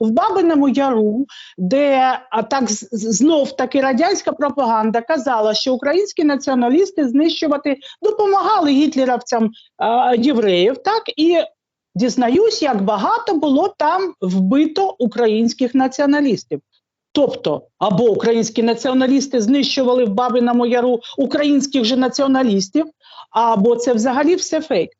В Бабиному Яру, де а так знов таки радянська пропаганда казала, що українські націоналісти знищувати допомагали гітлерівцям а, євреїв, так і дізнаюсь, як багато було там вбито українських націоналістів. Тобто, або українські націоналісти знищували в Бабиному Яру українських же націоналістів, або це взагалі все фейк. Е,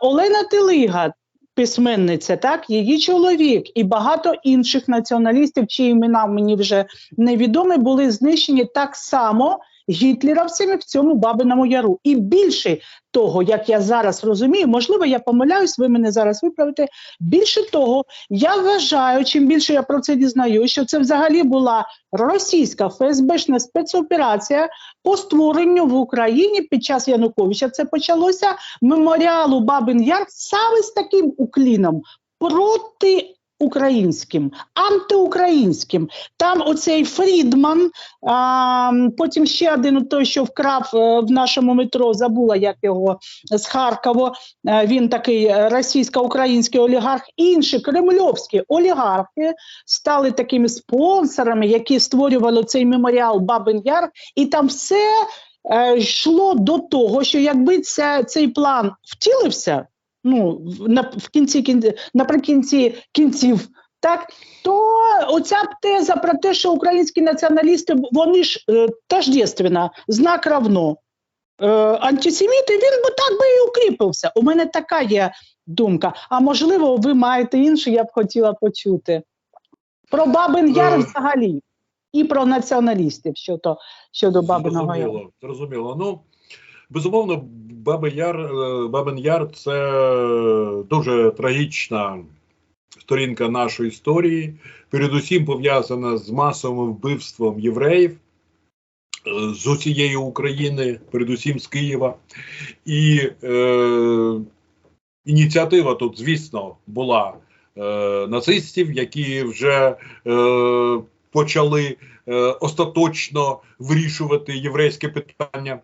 Олена Телига, письменниця, так, її чоловік і багато інших націоналістів, чиї імена мені вже невідомі, були знищені так само гітлерівцями в цьому Бабиному Яру. І більше того, як я зараз розумію, можливо, я помиляюсь, ви мене зараз виправите. Більше того, я вважаю, чим більше я про це дізнаюся, що це взагалі була російська ФСБшна спецоперація по створенню в Україні під час Януковича. Це почалося меморіалу Бабин Яр саме з таким укліном проти. Українським, антиукраїнським. Там оцей Фрідман, а, потім ще один той, що вкрав е, в нашому метро, забула як його з Харкова. Е, Він такий е, російсько-український олігарх. Інші кремльовські олігархи стали такими спонсорами, які створювали цей меморіал Бабин Яр, і там все йшло до того, що якби ця, цей план втілився, ну на в кінці кін- наприкінці кінців. Так, то оця теза про те, що українські націоналісти вони ж е, тождественно, знак равно. Е, антисеміти, він би так би і укріпився. У мене така є думка. А можливо, ви маєте інше, я б хотіла почути. Про Бабин Яр Е. взагалі, і про націоналістів щодо, щодо Бабиного Яру. Зрозуміло, зрозуміло. Ну, безумовно, Бабин Яр, е, Бабин Яр це дуже трагічна сторінка нашої історії, передусім пов'язана з масовим вбивством євреїв е, з усієї України, передусім з Києва. І е, ініціатива тут, звісно, була е, нацистів, які вже е, почали е, остаточно вирішувати єврейське питання,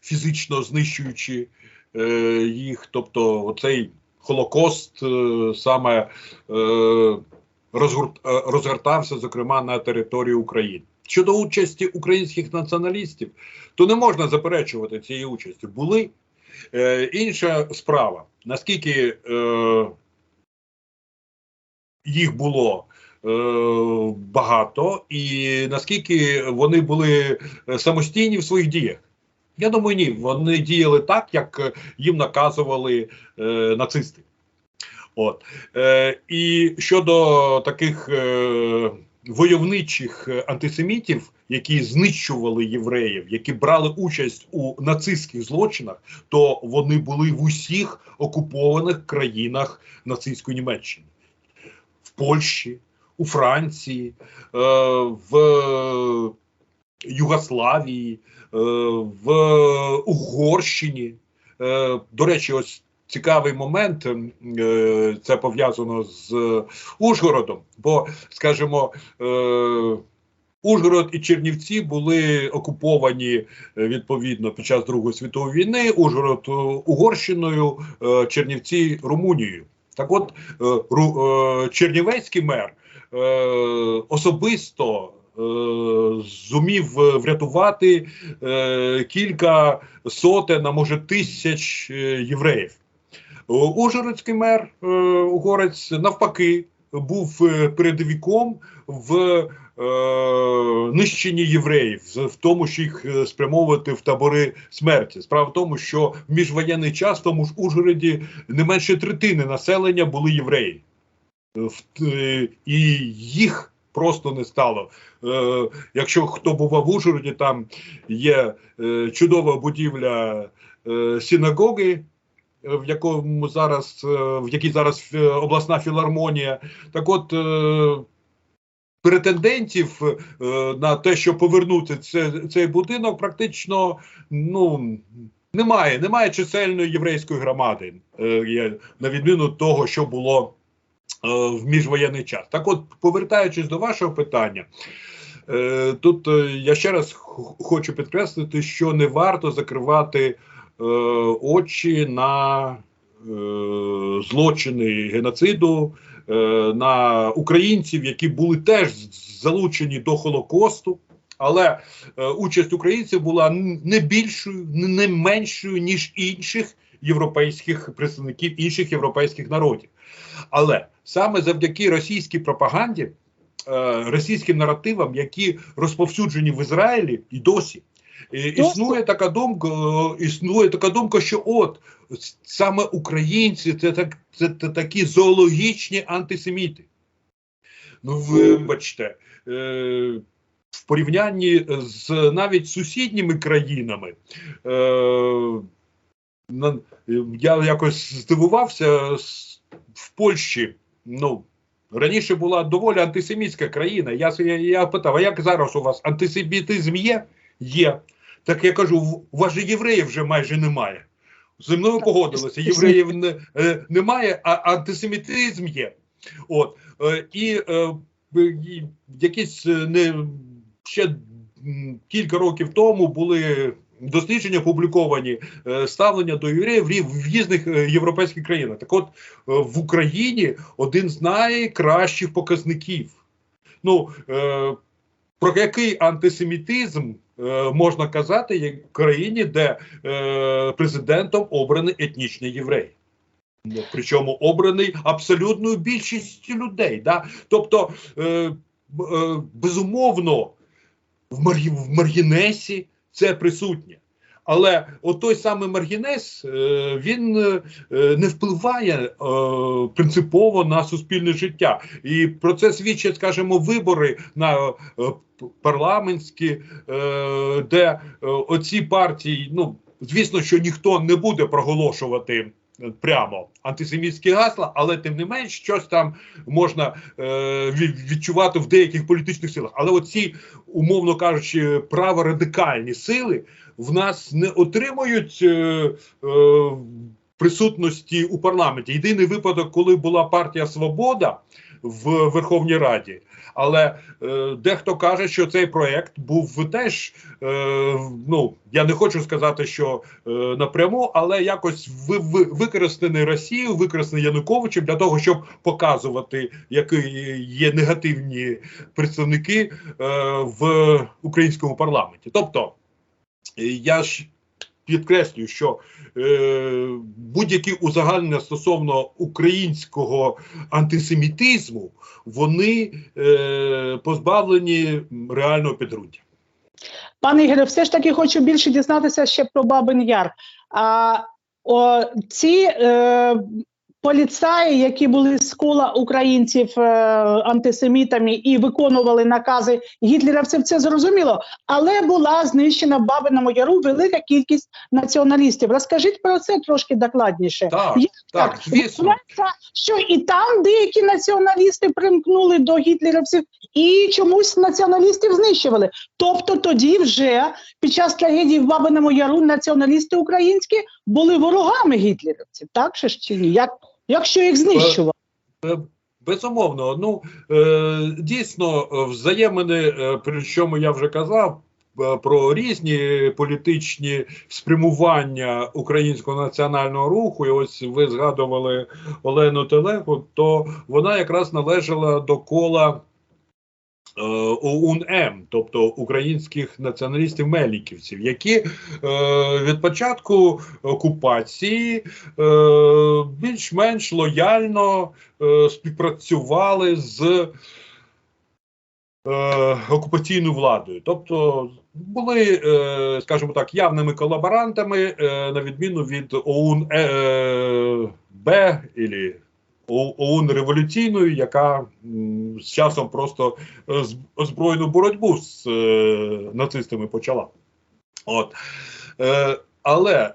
фізично знищуючи е, їх. Тобто, оцей Холокост е, саме е, розгорт, розгортався, зокрема, на території України. Щодо участі українських націоналістів, то не можна заперечувати цієї участі. Були е, інша справа, наскільки е, їх було багато, і наскільки вони були самостійні в своїх діях. Я думаю, ні. Вони діяли так, як е, їм наказували е, нацисти. От. Е, і щодо таких е, войовничих антисемітів, які знищували євреїв, які брали участь у нацистських злочинах, то вони були в усіх окупованих країнах нацистської Німеччини. В Польщі, у Франції, е, в Югославії, е, в Угорщині. Е, До речі, ось цікавий момент. е, Це пов'язано з Ужгородом, бо, скажімо, Ужгород і Чернівці були окуповані відповідно під час Другої світової війни. Ужгород Угорщиною, Чернівці Румунією. Так, от Чернівецький мер особисто зумів е, врятувати е, кілька сотень, а може тисяч е, євреїв. Е, Ужгородський мер е, угорець навпаки був е, передовиком в е, нищенні євреїв, в тому, що їх е, спрямовувати в табори смерті. Справа в тому, що в міжвоєнний час в тому ж Ужгороді не менше третини населення були євреї. Е, е, І їх просто не стало. Е, Якщо хто бував в Ужгороді, там є е, чудова будівля е, синагоги, е, в якому зараз, е, в якій зараз е, обласна філармонія. Так от. е, Претендентів на те, щоб повернути це, цей будинок, практично ну немає. Немає чисельної єврейської громади, на відміну того, що було в міжвоєнний час. Так, от, повертаючись до вашого питання, е, тут е, я ще раз хочу підкреслити, що не варто закривати е, очі на е, злочини геноциду е, на українців, які були теж залучені до Холокосту. Але е, участь українців була не більшою, не меншою, ніж інших європейських представників інших європейських народів. Але саме завдяки російській пропаганді, е, російським наративам, які розповсюджені в Ізраїлі і досі. е, Існує така думка, е, існує така думка, що от саме українці це так це, та- такі зоологічні антисеміти. Ну, вибачте, е, в порівнянні з навіть сусідніми країнами. Е, на- я якось здивувався в Польщі. Ну, раніше була доволі антисемітська країна. Я, я, я питав, а як зараз у вас антисемітизм є? Є. Так я кажу, у вас же євреїв вже майже немає. Зі мною погодилися, євреїв не, е, немає, а антисемітизм є. От, е, і, е, якісь е, не ще кілька років тому були дослідження опубліковані е, ставлення до євреїв в різних е, європейських країнах. Так от е, в Україні один з найкращих показників. Ну, про який антисемітизм можна казати як в країні, де президентом обраний етнічний єврей? Ну, Причому обраний абсолютною більшістю людей. Да? Тобто, безумовно, в, Маргінесі це присутнє. Але от той самий Маргінес е, він е, не впливає е, принципово на суспільне життя. І про це свідчать, скажімо, вибори на парламентські, де оці партії, ну звісно, що ніхто не буде проголошувати. Прямо антисемітські гасла, але тим не менш щось там можна е, відчувати в деяких політичних силах. Але оці, умовно кажучи, праворадикальні сили в нас не отримують е, е, присутності у парламенті. Єдиний випадок, коли була партія Свобода в Верховній Раді. Але е, дехто каже, що цей проект був теж. Е, ну я не хочу сказати, що е, напряму, але якось ви, ви, використаний Росією, використаний Януковичем для того, щоб показувати, які є негативні представники е, в українському парламенті. Тобто, я ж підкреслюю, що е, будь-які узагальнення стосовно українського антисемітизму, вони е, позбавлені реального підґрунтя. Пане Ігоре, все ж таки хочу більше дізнатися ще про Бабин Яр. А о, ці е, поліцаї, які були з кола українців е, антисемітами і виконували накази гітлерівців, це зрозуміло. Але була знищена в Бабиному Яру велика кількість націоналістів. Розкажіть про це трошки докладніше. Так, Як так, звісно. Що і там деякі націоналісти примкнули до гітлерівців і чомусь націоналістів знищували. Тобто тоді вже під час трагедії в Бабиному Яру націоналісти українські були ворогами гітлерівців, так чи ні? Як, якщо їх знищували? Е, Безумовно, ну е, дійсно е, взаємини, причому при чому я вже казав е, про різні політичні спрямування українського національного руху. І ось ви згадували Олену Телеху, то вона якраз належала до кола. Е, ОУН-М, тобто українських націоналістів-мельниківців, які е, від початку окупації е, більш-менш лояльно е, співпрацювали з е, окупаційною владою. Тобто були, е, скажімо так, явними колаборантами, е, на відміну від ОУН е, Б ілі О- ОУН революційної, яка з часом просто е, з- озброєну боротьбу з е, нацистами почала. От. Е, але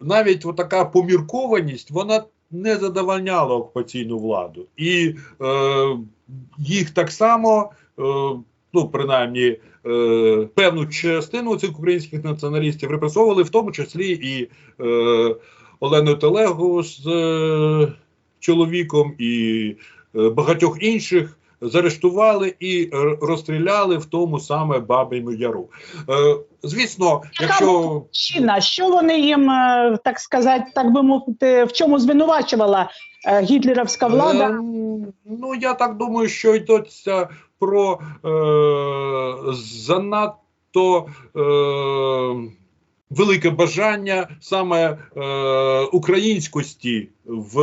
навіть така поміркованість, вона не задовольняла окупаційну владу. І їх так само, ну, принаймні, певну частину цих українських націоналістів репресовували, в тому числі і Олену Телегу з чоловіком, і е, багатьох інших заарештували і розстріляли в тому саме Бабиному Яру. Е, звісно, якщо Чина, що вони їм, е, так сказати, так би мовити, в чому звинувачувала е, гітлерівська влада? Е, ну, я так думаю, що йдеться про е, занадто е, велике бажання саме е, українськості в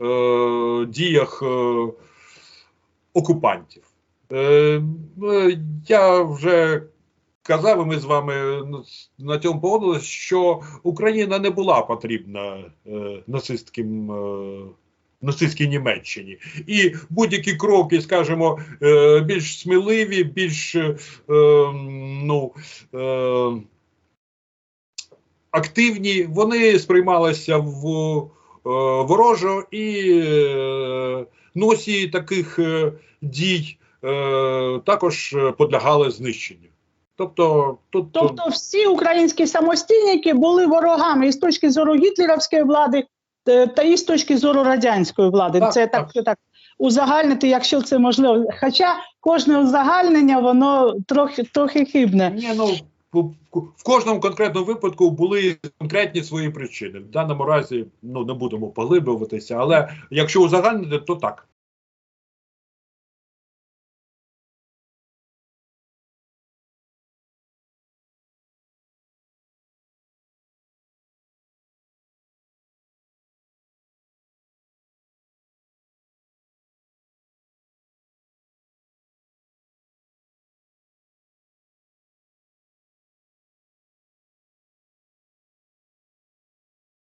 е, діях е, окупантів. Е, е, я вже казав, і ми з вами на цьому погодилися, що Україна не була потрібна е, нацистським. Е, нацистській Німеччині. І будь-які кроки, скажімо, е, більш сміливі, більш е, ну, активні, вони сприймалися в е, ворожо і е, носії таких е, дій е, також подлягали знищенню. Тобто, тут Тобто всі українські самостійники були ворогами і з точки зору гітлерівської влади, е, та і з точки зору радянської влади. Так, це так. так, так узагальнити, якщо це можливо. Хоча кожне узагальнення воно трохи трохи хибне. Ні, ну в кожному конкретному випадку були конкретні свої причини. В даному разі ну не будемо поглиблюватися, але якщо узагальнити, то так.